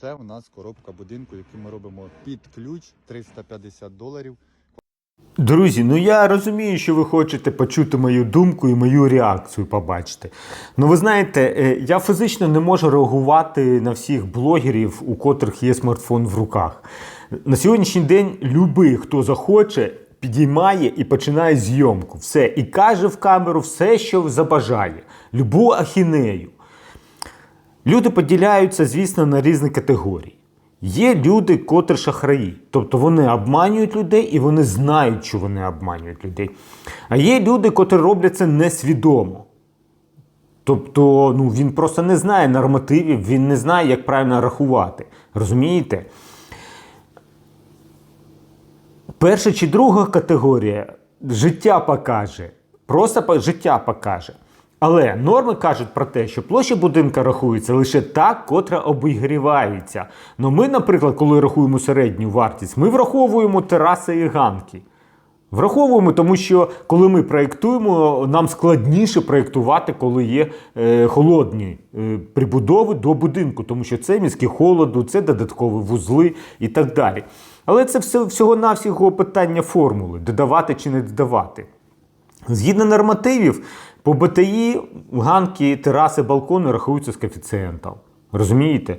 Це у нас коробка будинку, яку ми робимо під ключ 350 доларів. Друзі, ну я розумію, що ви хочете почути мою думку і мою реакцію побачити. Ну ви знаєте, е, я фізично не можу реагувати на всіх блогерів, у котрих є смартфон в руках. На сьогоднішній день любий, хто захоче, підіймає і починає зйомку. Все. І каже в камеру все, що забажає. Любу ахінею. Люди поділяються, звісно, на різні категорії. Є люди, котрі шахраї, тобто вони обманюють людей і вони знають, що вони обманюють людей. А є люди, котрі роблять це несвідомо. Тобто ну, він просто не знає нормативів, він не знає, як правильно рахувати. Розумієте? Перша чи друга категорія життя покаже. Просто життя покаже. Але норми кажуть про те, що площа будинка рахується лише та, котра обігрівається. Ну ми, наприклад, коли рахуємо середню вартість, ми враховуємо тераси і ганки. Враховуємо, тому що коли ми проєктуємо, нам складніше проєктувати, коли є е, холодні е, прибудови до будинку, тому що це міські холоду, це додаткові вузли і так далі. Але це все всього-навсього питання формули: додавати чи не додавати. Згідно нормативів, по БТІ ганки, тераси, балкони рахуються з коефіцієнтом. Розумієте?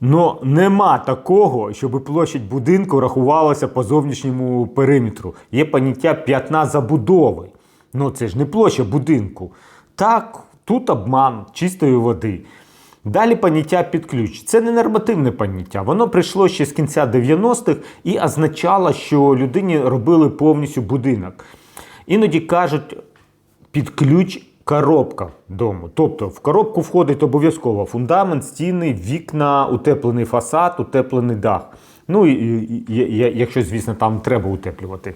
Но нема такого, щоб площадь будинку рахувалася по зовнішньому периметру. Є поняття п'ятна забудови. Ну це ж не площа будинку. Так, тут обман чистої води. Далі поняття під ключ. Це не нормативне поняття. Воно прийшло ще з кінця 90-х і означало, що людині робили повністю будинок. Іноді кажуть під ключ коробка дому. Тобто в коробку входить обов'язково фундамент, стіни, вікна, утеплений фасад, утеплений дах. Ну і, і, і- якщо, звісно, там треба утеплювати.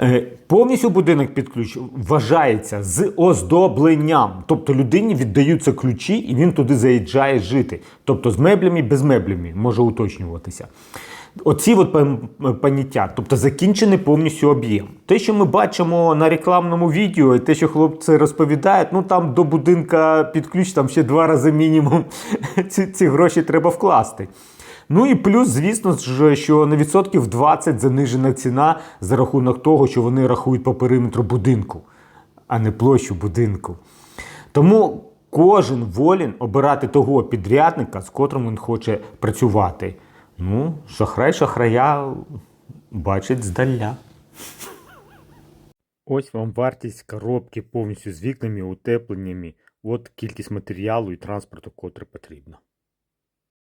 Е, Повністю будинок під ключ вважається з оздобленням. Тобто людині віддаються ключі, і він туди заїжджає жити. Тобто з меблями, без меблями, може уточнюватися. Оці от поняття, тобто закінчений повністю об'єм. Те, що ми бачимо на рекламному відео, і те, що хлопці розповідають, ну там до будинка під ключ там ще два рази мінімум ці, ці гроші треба вкласти. Ну і плюс, звісно ж, що на відсотків 20 занижена ціна за рахунок того, що вони рахують по периметру будинку, а не площу будинку. Тому кожен волін обирати того підрядника, з котрим він хоче працювати. Ну, шахрай шахрая бачить здаля. Ось вам вартість коробки повністю з вікнами, утепленнями. От кількість матеріалу і транспорту, котре потрібно.